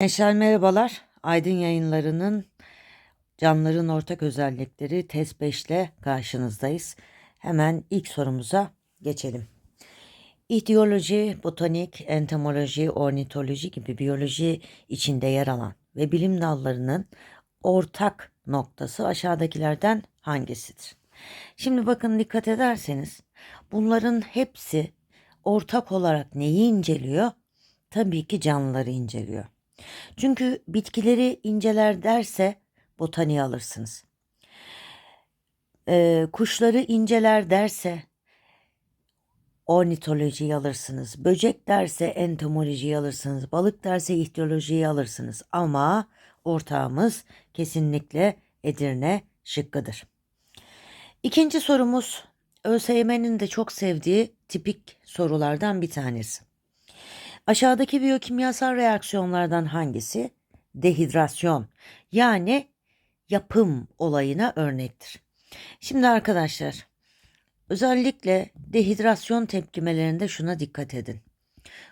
Gençler merhabalar. Aydın Yayınları'nın Canlıların Ortak Özellikleri test 5 ile karşınızdayız. Hemen ilk sorumuza geçelim. İdeoloji, botanik, entomoloji, ornitoloji gibi biyoloji içinde yer alan ve bilim dallarının ortak noktası aşağıdakilerden hangisidir? Şimdi bakın dikkat ederseniz bunların hepsi ortak olarak neyi inceliyor? Tabii ki canlıları inceliyor. Çünkü bitkileri inceler derse botaniği alırsınız. Ee, kuşları inceler derse ornitolojiyi alırsınız. Böcek derse entomolojiyi alırsınız. Balık derse ihtiyolojiyi alırsınız. Ama ortağımız kesinlikle Edirne şıkkıdır. İkinci sorumuz ÖSYM'nin de çok sevdiği tipik sorulardan bir tanesi. Aşağıdaki biyokimyasal reaksiyonlardan hangisi dehidrasyon yani yapım olayına örnektir? Şimdi arkadaşlar özellikle dehidrasyon tepkimelerinde şuna dikkat edin.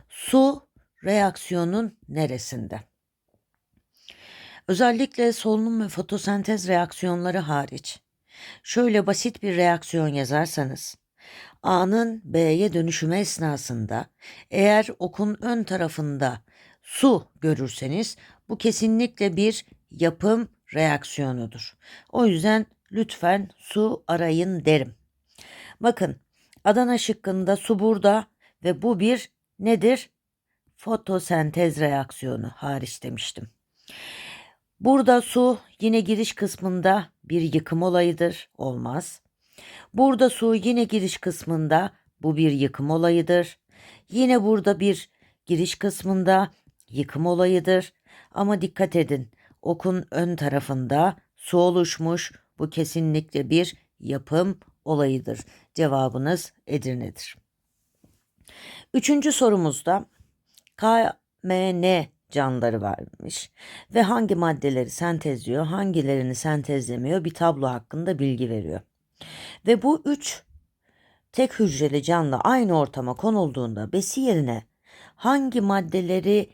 Su reaksiyonun neresinde? Özellikle solunum ve fotosentez reaksiyonları hariç şöyle basit bir reaksiyon yazarsanız A'nın B'ye dönüşümü esnasında eğer okun ön tarafında su görürseniz bu kesinlikle bir yapım reaksiyonudur. O yüzden lütfen su arayın derim. Bakın Adana şıkkında su burada ve bu bir nedir? Fotosentez reaksiyonu hariç demiştim. Burada su yine giriş kısmında bir yıkım olayıdır. Olmaz. Burada su yine giriş kısmında bu bir yıkım olayıdır. Yine burada bir giriş kısmında yıkım olayıdır. Ama dikkat edin okun ön tarafında su oluşmuş. Bu kesinlikle bir yapım olayıdır. Cevabınız Edirne'dir. Üçüncü sorumuzda KMN canlıları varmış ve hangi maddeleri sentezliyor, hangilerini sentezlemiyor bir tablo hakkında bilgi veriyor. Ve bu üç tek hücreli canlı aynı ortama konulduğunda besi yerine hangi maddeleri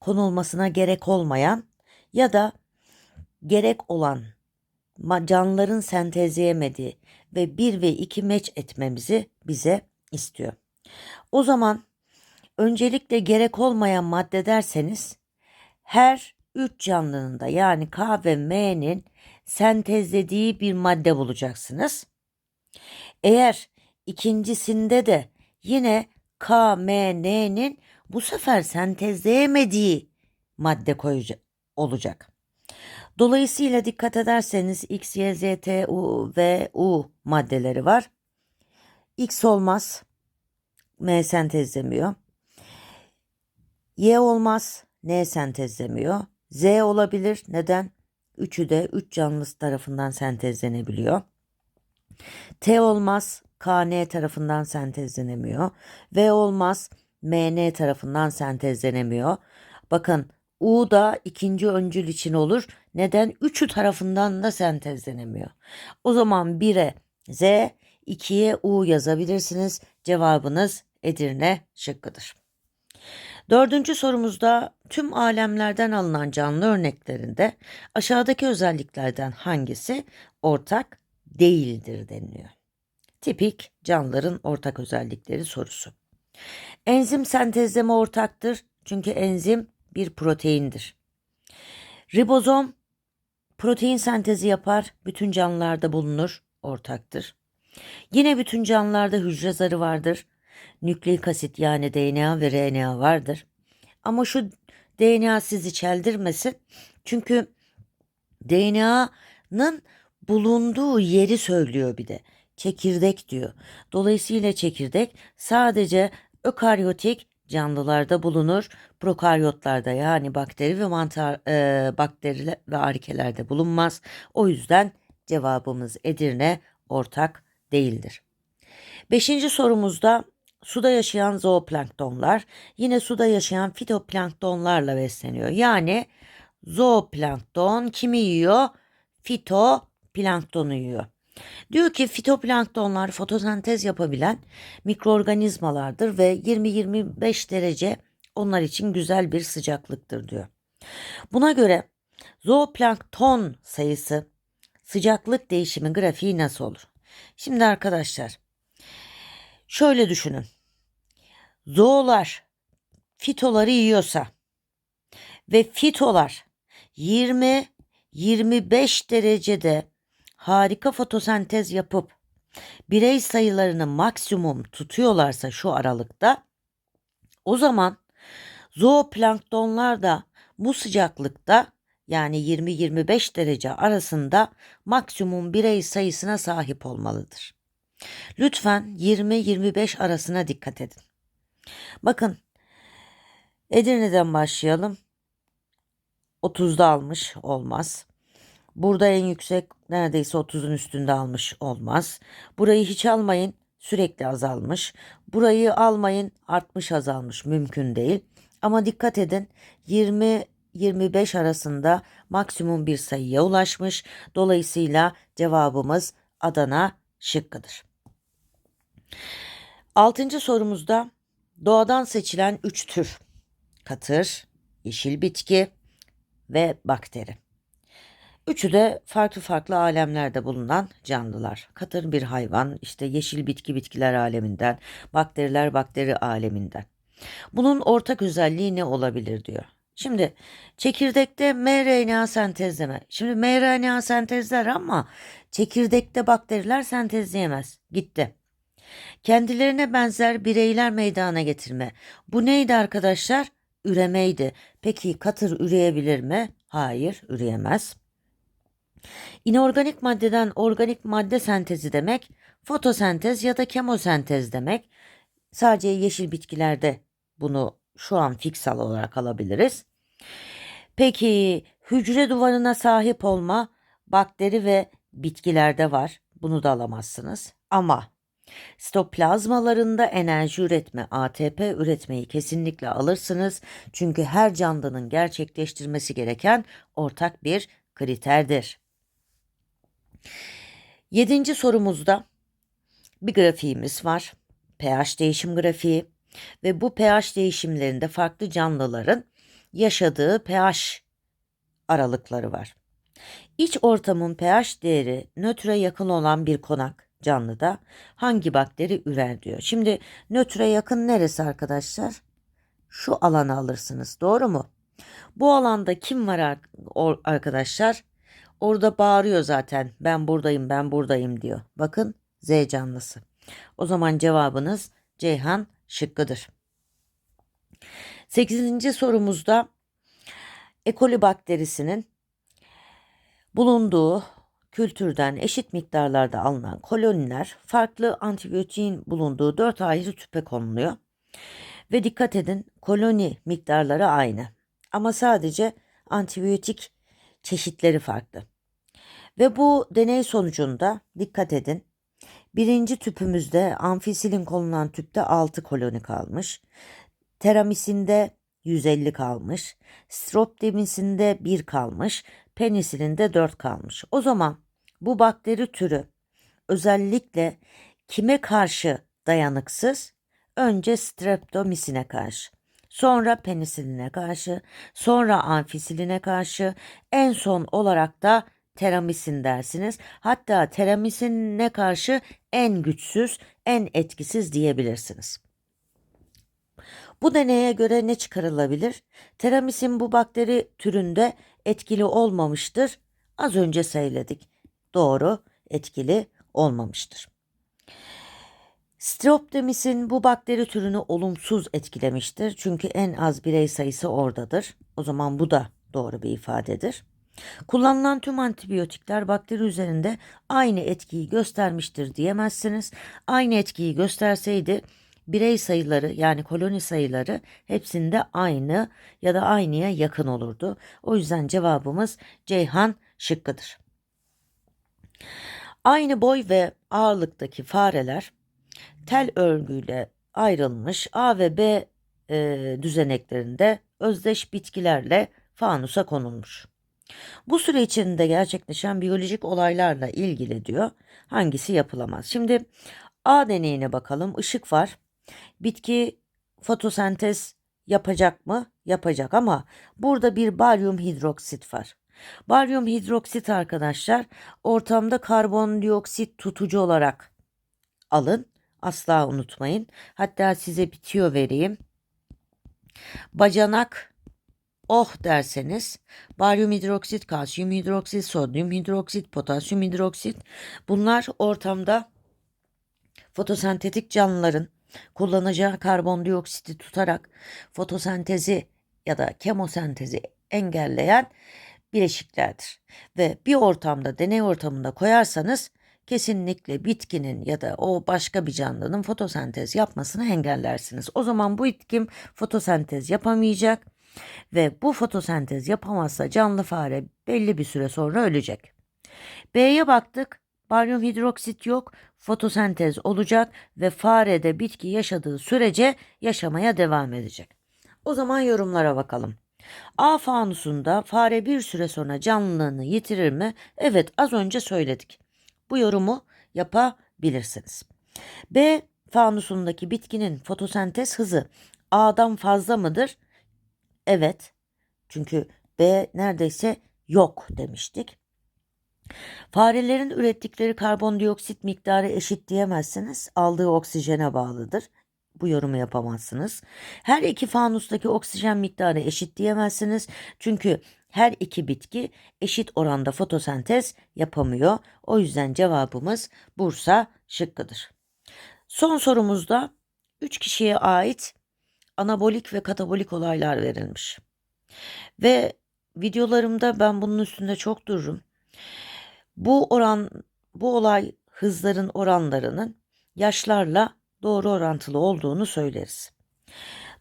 konulmasına gerek olmayan ya da gerek olan canlıların sentezleyemediği ve bir ve iki meç etmemizi bize istiyor. O zaman öncelikle gerek olmayan madde derseniz her üç canlının da yani K ve M'nin sentezlediği bir madde bulacaksınız. Eğer ikincisinde de yine K, M, N'nin bu sefer sentezleyemediği madde koyacak olacak. Dolayısıyla dikkat ederseniz X, Y, Z, T, U ve U maddeleri var. X olmaz. M sentezlemiyor. Y olmaz. N sentezlemiyor. Z olabilir. Neden? Üçü de üç canlısı tarafından sentezlenebiliyor. T olmaz, KN tarafından sentezlenemiyor. V olmaz, MN tarafından sentezlenemiyor. Bakın U da ikinci öncül için olur. Neden? Üçü tarafından da sentezlenemiyor. O zaman 1'e Z, 2'ye U yazabilirsiniz. Cevabınız Edirne şıkkıdır. Dördüncü sorumuzda tüm alemlerden alınan canlı örneklerinde aşağıdaki özelliklerden hangisi ortak değildir deniliyor. Tipik canlıların ortak özellikleri sorusu. Enzim sentezleme ortaktır çünkü enzim bir proteindir. Ribozom protein sentezi yapar, bütün canlılarda bulunur, ortaktır. Yine bütün canlılarda hücre zarı vardır nükleik asit yani DNA ve RNA vardır. Ama şu DNA sizi çeldirmesin. Çünkü DNA'nın bulunduğu yeri söylüyor bir de. Çekirdek diyor. Dolayısıyla çekirdek sadece ökaryotik canlılarda bulunur. Prokaryotlarda yani bakteri ve mantar e, bakteri ve arkelerde bulunmaz. O yüzden cevabımız Edirne ortak değildir. Beşinci sorumuzda suda yaşayan zooplanktonlar yine suda yaşayan fitoplanktonlarla besleniyor. Yani zooplankton kimi yiyor? Fitoplanktonu yiyor. Diyor ki fitoplanktonlar fotosentez yapabilen mikroorganizmalardır ve 20-25 derece onlar için güzel bir sıcaklıktır diyor. Buna göre zooplankton sayısı sıcaklık değişimi grafiği nasıl olur? Şimdi arkadaşlar şöyle düşünün. Zoolar fitoları yiyorsa ve fitolar 20-25 derecede harika fotosentez yapıp birey sayılarını maksimum tutuyorlarsa şu aralıkta o zaman zooplanktonlar da bu sıcaklıkta yani 20-25 derece arasında maksimum birey sayısına sahip olmalıdır. Lütfen 20-25 arasına dikkat edin. Bakın Edirne'den başlayalım. 30'da almış olmaz. Burada en yüksek neredeyse 30'un üstünde almış olmaz. Burayı hiç almayın sürekli azalmış. Burayı almayın artmış azalmış mümkün değil. Ama dikkat edin 20 25 arasında maksimum bir sayıya ulaşmış. Dolayısıyla cevabımız Adana şıkkıdır. Altıncı sorumuzda doğadan seçilen üç tür katır, yeşil bitki ve bakteri. Üçü de farklı farklı alemlerde bulunan canlılar. Katır bir hayvan, işte yeşil bitki bitkiler aleminden, bakteriler bakteri aleminden. Bunun ortak özelliği ne olabilir diyor. Şimdi çekirdekte mRNA sentezleme. Şimdi mRNA sentezler ama çekirdekte bakteriler sentezleyemez. Gitti. Kendilerine benzer bireyler meydana getirme. Bu neydi arkadaşlar? Üremeydi. Peki katır üreyebilir mi? Hayır, üreyemez. İnorganik maddeden organik madde sentezi demek, fotosentez ya da kemosentez demek. Sadece yeşil bitkilerde bunu şu an fiksal olarak alabiliriz. Peki hücre duvarına sahip olma bakteri ve bitkilerde var. Bunu da alamazsınız. Ama Stoplazmalarında enerji üretme, ATP üretmeyi kesinlikle alırsınız. Çünkü her canlının gerçekleştirmesi gereken ortak bir kriterdir. Yedinci sorumuzda bir grafiğimiz var. pH değişim grafiği ve bu pH değişimlerinde farklı canlıların yaşadığı pH aralıkları var. İç ortamın pH değeri nötre yakın olan bir konak canlıda hangi bakteri ürer diyor. Şimdi nötre yakın neresi arkadaşlar? Şu alanı alırsınız doğru mu? Bu alanda kim var arkadaşlar? Orada bağırıyor zaten ben buradayım ben buradayım diyor. Bakın Z canlısı. O zaman cevabınız Ceyhan şıkkıdır. Sekizinci sorumuzda E. coli bakterisinin bulunduğu kültürden eşit miktarlarda alınan koloniler farklı antibiyotiğin bulunduğu dört ayrı tüpe konuluyor. Ve dikkat edin koloni miktarları aynı ama sadece antibiyotik çeşitleri farklı. Ve bu deney sonucunda dikkat edin birinci tüpümüzde amfisilin konulan tüpte 6 koloni kalmış. Teramisinde 150 kalmış. Stropdemisinde 1 kalmış. Penisilinde 4 kalmış. O zaman bu bakteri türü özellikle kime karşı dayanıksız? Önce streptomisine karşı, sonra penisiline karşı, sonra amfisiline karşı, en son olarak da teramisin dersiniz. Hatta teramisine karşı en güçsüz, en etkisiz diyebilirsiniz. Bu deneye göre ne çıkarılabilir? Teramisin bu bakteri türünde etkili olmamıştır. Az önce söyledik doğru etkili olmamıştır. Streptomis'in bu bakteri türünü olumsuz etkilemiştir. Çünkü en az birey sayısı oradadır. O zaman bu da doğru bir ifadedir. Kullanılan tüm antibiyotikler bakteri üzerinde aynı etkiyi göstermiştir diyemezsiniz. Aynı etkiyi gösterseydi birey sayıları yani koloni sayıları hepsinde aynı ya da aynıya yakın olurdu. O yüzden cevabımız Ceyhan şıkkıdır. Aynı boy ve ağırlıktaki fareler tel örgüyle ayrılmış A ve B e, düzeneklerinde özdeş bitkilerle fanusa konulmuş. Bu süre içinde gerçekleşen biyolojik olaylarla ilgili diyor hangisi yapılamaz. Şimdi A deneyine bakalım. Işık var. Bitki fotosentez yapacak mı? Yapacak ama burada bir baryum hidroksit var. Baryum hidroksit arkadaşlar ortamda karbondioksit tutucu olarak alın. Asla unutmayın. Hatta size bitiyor vereyim. Bacanak oh derseniz baryum hidroksit, kalsiyum hidroksit, sodyum hidroksit, potasyum hidroksit bunlar ortamda fotosentetik canlıların kullanacağı karbondioksiti tutarak fotosentezi ya da kemosentezi engelleyen bileşiklerdir. Ve bir ortamda deney ortamında koyarsanız kesinlikle bitkinin ya da o başka bir canlının fotosentez yapmasını engellersiniz. O zaman bu bitkim fotosentez yapamayacak ve bu fotosentez yapamazsa canlı fare belli bir süre sonra ölecek. B'ye baktık. Baryum hidroksit yok. Fotosentez olacak ve farede bitki yaşadığı sürece yaşamaya devam edecek. O zaman yorumlara bakalım. A fanusunda fare bir süre sonra canlılığını yitirir mi? Evet az önce söyledik. Bu yorumu yapabilirsiniz. B fanusundaki bitkinin fotosentez hızı A'dan fazla mıdır? Evet. Çünkü B neredeyse yok demiştik. Farelerin ürettikleri karbondioksit miktarı eşit diyemezsiniz. Aldığı oksijene bağlıdır. Bu yorumu yapamazsınız. Her iki fanustaki oksijen miktarı eşit diyemezsiniz. Çünkü her iki bitki eşit oranda fotosentez yapamıyor. O yüzden cevabımız Bursa şıkkıdır. Son sorumuzda 3 kişiye ait anabolik ve katabolik olaylar verilmiş. Ve videolarımda ben bunun üstünde çok dururum. Bu oran bu olay hızların oranlarının yaşlarla doğru orantılı olduğunu söyleriz.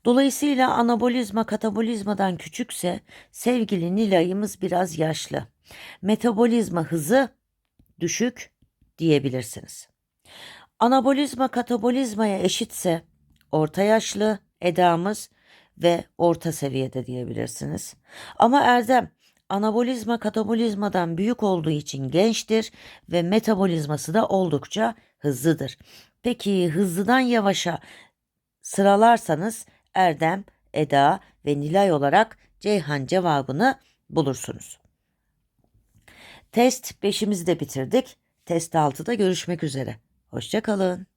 Dolayısıyla anabolizma katabolizmadan küçükse sevgili Nilay'ımız biraz yaşlı. Metabolizma hızı düşük diyebilirsiniz. Anabolizma katabolizmaya eşitse orta yaşlı Eda'mız ve orta seviyede diyebilirsiniz. Ama Erdem anabolizma katabolizmadan büyük olduğu için gençtir ve metabolizması da oldukça hızlıdır. Peki hızlıdan yavaşa sıralarsanız Erdem, Eda ve Nilay olarak Ceyhan cevabını bulursunuz. Test 5'imizi de bitirdik. Test 6'da görüşmek üzere. Hoşçakalın.